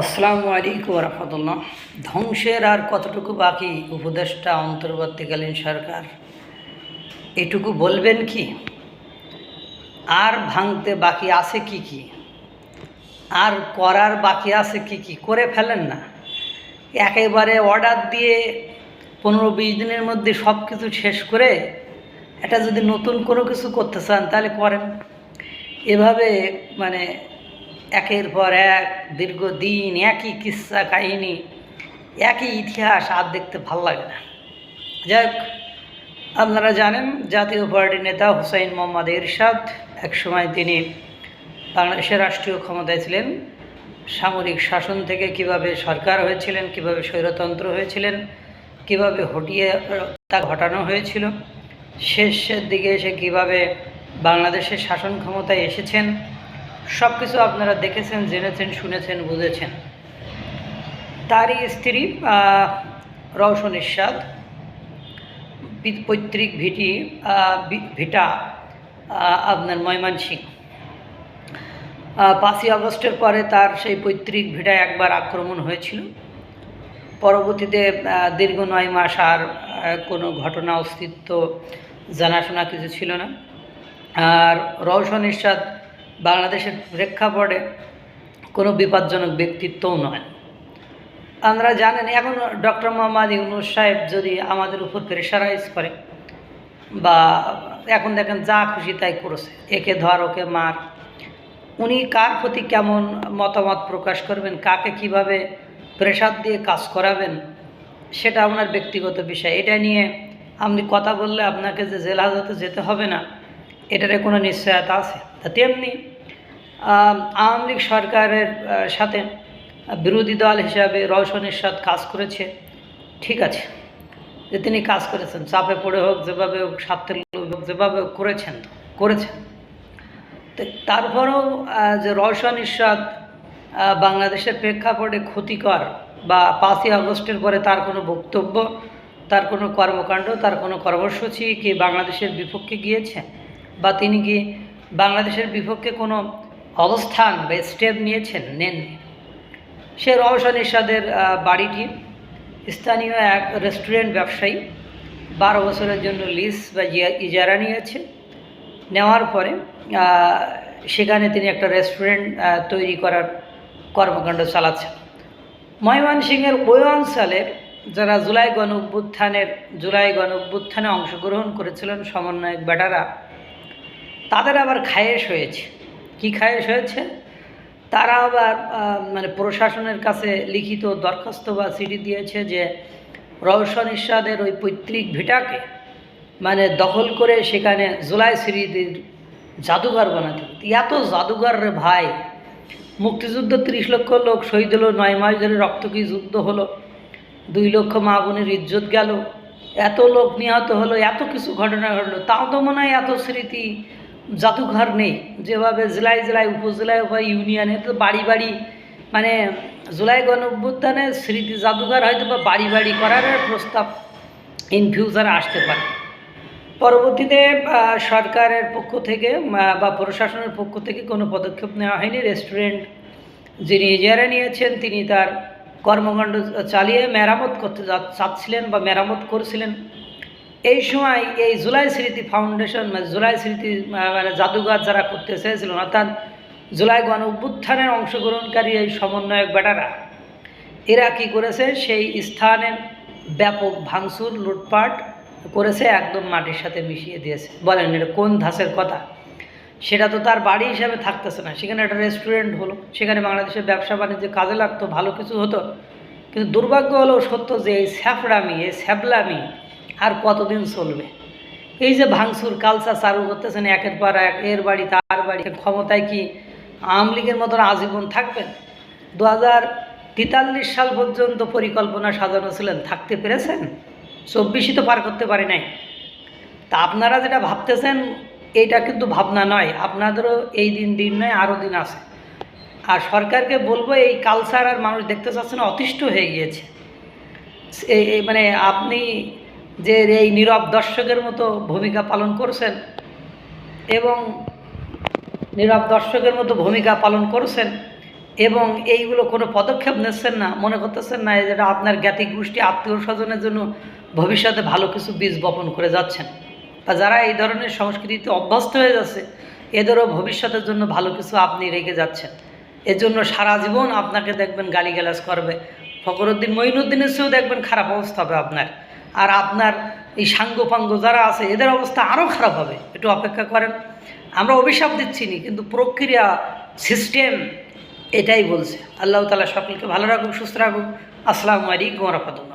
আসসালামু আলাইকুম রহমতুল্লাহ ধ্বংসের আর কতটুকু বাকি? উপদেষ্টা, অন্তর্বর্তীকালীন সরকার। এটুকু বলবেন কি? আর ভাঙতে বাকি আছে কি কি? আর করার বাকি আছে কি কি? করে ফেলেন না। একেবারে অর্ডার দিয়ে পনেরো বিশ দিনের মধ্যে সব কিছু শেষ করে এটা যদি নতুন কোনো কিছু করতে চান, তাহলে করেন। এভাবে মানে একের পর এক, দীর্ঘদিন একই কিস্সা কাহিনী, একই ইতিহাস আর দেখতে ভালো লাগে না। যাক আপনারা জানেন, জাতীয় পার্টির নেতা হুসাইন মোহাম্মদ এরশাদ, একসময় তিনি বাংলাদেশের রাষ্ট্রীয় ক্ষমতায় ছিলেন, সামরিক শাসন থেকে কীভাবে সরকার হয়েছিলেন, কীভাবে স্বৈরতন্ত্র হয়েছিলেন, কীভাবে হটিয়ে তা ঘটানো হয়েছিল, শেষের দিকে এসে কীভাবে বাংলাদেশের শাসন ক্ষমতায় এসেছেন সব কিছু আপনারা দেখেছেন, জেনেছেন, শুনেছেন, বুঝেছেন। তারই স্ত্রী রওশন ইরশাদ পৈতৃক ভিটি ভিটা আপনার ময়মনসিং। পাঁচই আগস্টের পরে তার সেই পৈতৃক ভিটায় একবার আক্রমণ হয়েছিল। পরবর্তীতে দীর্ঘ নয় মাস আর কোনো ঘটনা, অস্তিত্ব, জানাশোনা কিছু ছিল না। আর রওশন ইরশাদ বাংলাদেশের প্রেক্ষাপটে কোনো বিপজ্জনক ব্যক্তিত্বও নয়। আপনারা জানেন, এখন ডক্টর মোহাম্মদ ইউনুস সাহেব যদি আমাদের উপর প্রেশারাইজ করে বা এখন দেখেন যা খুশি তাই করেছে, একে ধর, ওকে মার, উনি কার প্রতি কেমন মতামত প্রকাশ করবেন, কাকে কীভাবে প্রেশার দিয়ে কাজ করাবেন, সেটা আপনার ব্যক্তিগত বিষয়। এটা নিয়ে আপনি কথা বললে আপনাকে যে জেল যেতে হবে না এটারে কোনো নিশ্চয়তা আছে? তেমনি আওয়ামী লীগ সরকারের সাথে বিরোধী দল হিসাবে রওশন ইরশাদ কাজ করেছে। ঠিক আছে, যে তিনি কাজ করেছেন, চাপে পড়ে হোক, যেভাবে হোক, স্বার্থের হোক, যেভাবে হোক করেছেন করেছেন। তো তারপরেও যে রওশন ইরশাদ বাংলাদেশের প্রেক্ষাপটে ক্ষতিকর বা পাঁচই আগস্টের পরে তার কোনো বক্তব্য, তার কোনো কর্মকাণ্ড, তার কোনো কর্মসূচি কি বাংলাদেশের বিপক্ষে গিয়েছে? বা তিনি কি বাংলাদেশের বিপক্ষে কোনো অবস্থান বা স্টেপ নিয়েছেন? নেননি সে রওশন আহ, বাড়িটি স্থানীয় এক রেস্টুরেন্ট ব্যবসায়ী বারো বছরের জন্য লিজ বা ইজারা নিয়েছে। নেওয়ার পরে সেখানে তিনি একটা রেস্টুরেন্ট তৈরি করার কর্মকাণ্ড চালাচ্ছেন। ময়মনসিংহের ওই অঞ্চলের যারা জুলাই গণ অভ্যুত্থানের জুলাই গণ অভ্যুত্থানে অংশগ্রহণ করেছিলেন সমন্বয়ক বেটারা তাদের আবার খায়েশ হয়েছে। কি খায়েশ হয়েছে? তারা আবার মানে প্রশাসনের কাছে লিখিত দরখাস্ত বা চিঠি দিয়েছে যে রওশন ইরশাদের ওই পৈতৃক ভিটাকে মানে দখল করে সেখানে জুলাই স্মৃতির জাদুঘর বানাতে এত জাদুঘর রে ভাই। মুক্তিযুদ্ধ ত্রিশ লক্ষ লোক শহীদ হলো, নয় মাস ধরে রক্তকী যুদ্ধ হলো? দুই লক্ষ মা বোনের ইজ্জত গেল। এত লোক নিহত হলো, এত কিছু ঘটনা ঘটলো। তাও তো মনে হয় এত স্মৃতি জাদুঘর নেই। যেভাবে জেলায় জেলায়, উপজেলায় বা ইউনিয়নে তো বাড়ি বাড়ি মানে জুলাই গণ স্মৃতি জাদুঘর হয়তো বা বাড়ি বাড়ি করার প্রস্তাব ইন ফিউচারে আসতে পারে। পরবর্তীতে সরকারের পক্ষ থেকে বা প্রশাসনের পক্ষ থেকে কোনো পদক্ষেপ নেওয়া হয়নি। রেস্টুরেন্ট যিনি ইজারা নিয়েছেন, তিনি তার কর্মকাণ্ড চালিয়ে মেরামত করতে চাচ্ছিলেন বা মেরামত করছিলেন। এই সময় এই জুলাই স্মৃতি ফাউন্ডেশন মানে জুলাই স্মৃতি মানে জাদুঘর যারা করতে চেয়েছিলেন অর্থাৎ জুলাই গণ অভ্যুত্থানের অংশগ্রহণকারী এই সমন্বয়ক বেটারা, এরা কি করেছে? সেই স্থানের ব্যাপক ভাঙচুর, লুটপাট করেছে, একদম মাটির সাথে মিশিয়ে দিয়েছে। বলেন, এটা কোন ধাঁচের কথা? সেটা তো তার বাড়ি হিসাবে থাকতেছে না। সেখানে একটা রেস্টুরেন্ট হলো, সেখানে বাংলাদেশের ব্যবসা বাণিজ্য কাজে লাগতো, ভালো কিছু হতো। কিন্তু দুর্ভাগ্য হলো সত্য যে এই স্যাফরামি, এই স্যাবলামি আর কতদিন চলবে? এই যে ভাঙচুর কালচার চালু করতেছেন, একের পর এক, এর বাড়ি, তার বাড়ি, ক্ষমতায় কি আওয়ামী লীগের মতন আজীবন থাকবেন? দু হাজার তেতাল্লিশ সাল পর্যন্ত পরিকল্পনা সাজানো ছিলেন, থাকতে পেরেছেন? চব্বিশই তো পার করতে পারি নাই। তা আপনারা যেটা ভাবতেছেন এইটা কিন্তু ভাবনা নয়, আপনাদেরও এই দিন দিন নয়, আরও দিন আছে। আর সরকারকে বলব, এই কালচার আর মানুষ দেখতে চাচ্ছে না, অতিষ্ঠ হয়ে গিয়েছে। মানে আপনি যে এই নীরব দর্শকের মতো ভূমিকা পালন করছেন এবং নীরব দর্শকের মতো ভূমিকা পালন করছেন এবং এইগুলো কোনো পদক্ষেপ নিচ্ছেন না, মনে করতেছেন না যেটা আপনার জ্ঞাতি গোষ্ঠী, আত্মীয় স্বজনের জন্য ভবিষ্যতে ভালো কিছু বীজ বপন করে যাচ্ছেন। বা যারা এই ধরনের সংস্কৃতিতে অভ্যস্ত হয়ে যাচ্ছে, এদেরও ভবিষ্যতের জন্য ভালো কিছু আপনি রেখে যাচ্ছেন। এর জন্য সারা জীবন আপনাকে দেখবেন গালিগালাজ করবে ফকরুদ্দিন মঈনুদ্দিনের চেয়েও দেখবেন খারাপ অবস্থা হবে আপনার। আর আপনার এই সাঙ্গ পাঙ্গ যারা আছে, এদের অবস্থা আরও খারাপ হবে। একটু অপেক্ষা করেন। আমরা অভিশাপ দিচ্ছি নি, কিন্তু প্রক্রিয়া সিস্টেম এটাই বলছে। আল্লাহ তালা সকলকে ভালো রাখুক, সুস্থ রাখুক। আসসালামু আলাইকুম রহমতুল্লাহ।